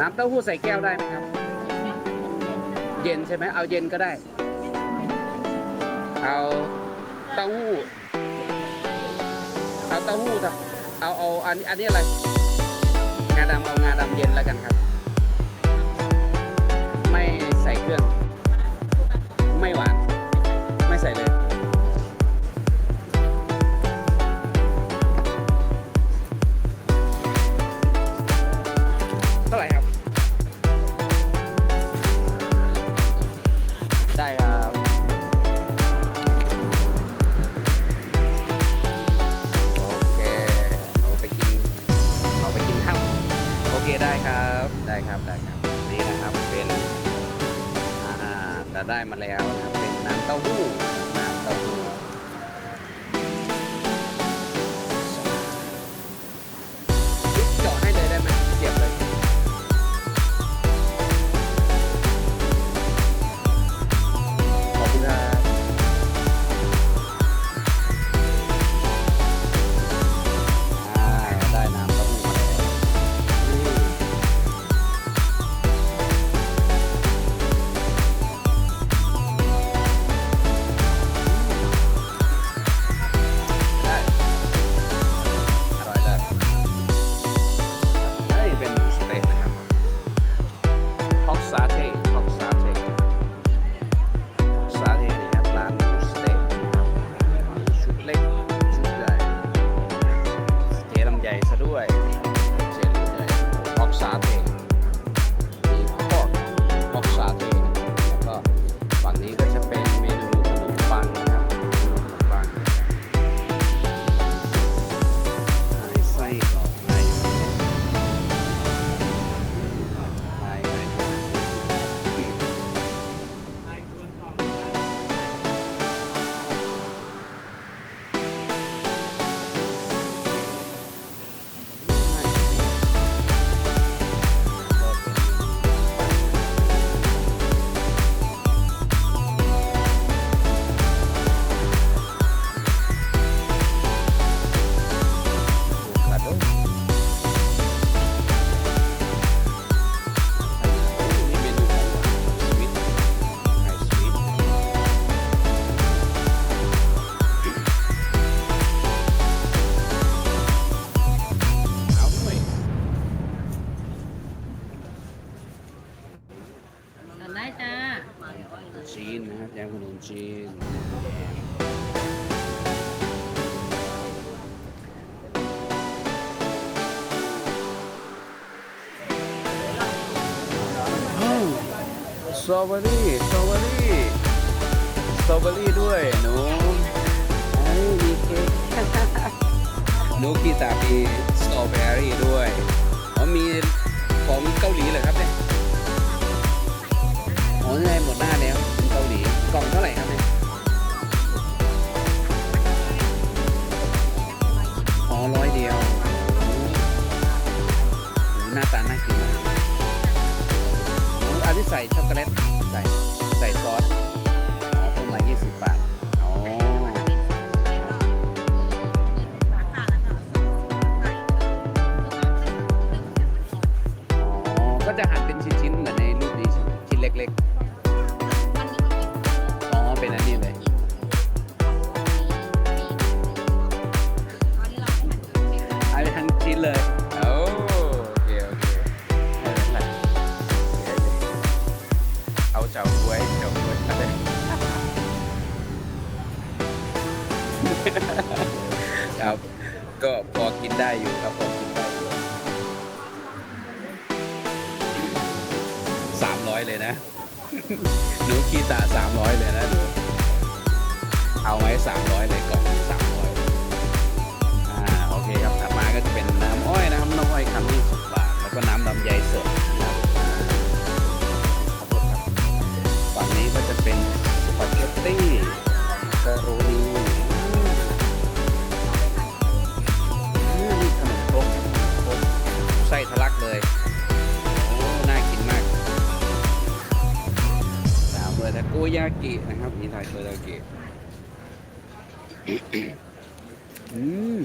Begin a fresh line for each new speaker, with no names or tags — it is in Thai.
น้ำเต้าหู้ใส่แก้วได้ไหมครับ เย็นใช่ไหมเอาเย็นก็ได้ เอาเต้าหู้ เอาเต้าหู้ครับเอาเอาอันนี้อันนี้อะไร งาดำเอางาดำเย็นแล้วกันครับ เคได้ครับได้ครับได้ครับนี่นะครับเป็นอ่าแต่ได้มาแล้วนะครับเป็นน้ำเต้าหู้ ฮอ จีนนะครับยำขนมจีนอ้าวสตรอเบอรี่ สตรอเบอรี่ สตรอเบอรี่ด้วยหนูไอ้ยมีเค้กหนูกีตามีสตรอเบอรี่ด้วย ใส่ใส่ซอส ครับ ก็พอกินได้อยู่ครับพอกินได้อยู่สามร้อยเลยนะ หนูกีตาสามร้อยเลยนะหนูเอาไว้สามร้อยเลยกล่องสามร้อยอ่าโอเคครับถัดมาก็จะเป็นน้ำอ้อยนะครับน้ำอ้อยคันยี่สิบบาทแล้วก็น้ำลำไยสด สามเลยทาโกยากินะครับมีทาโกยากิอืม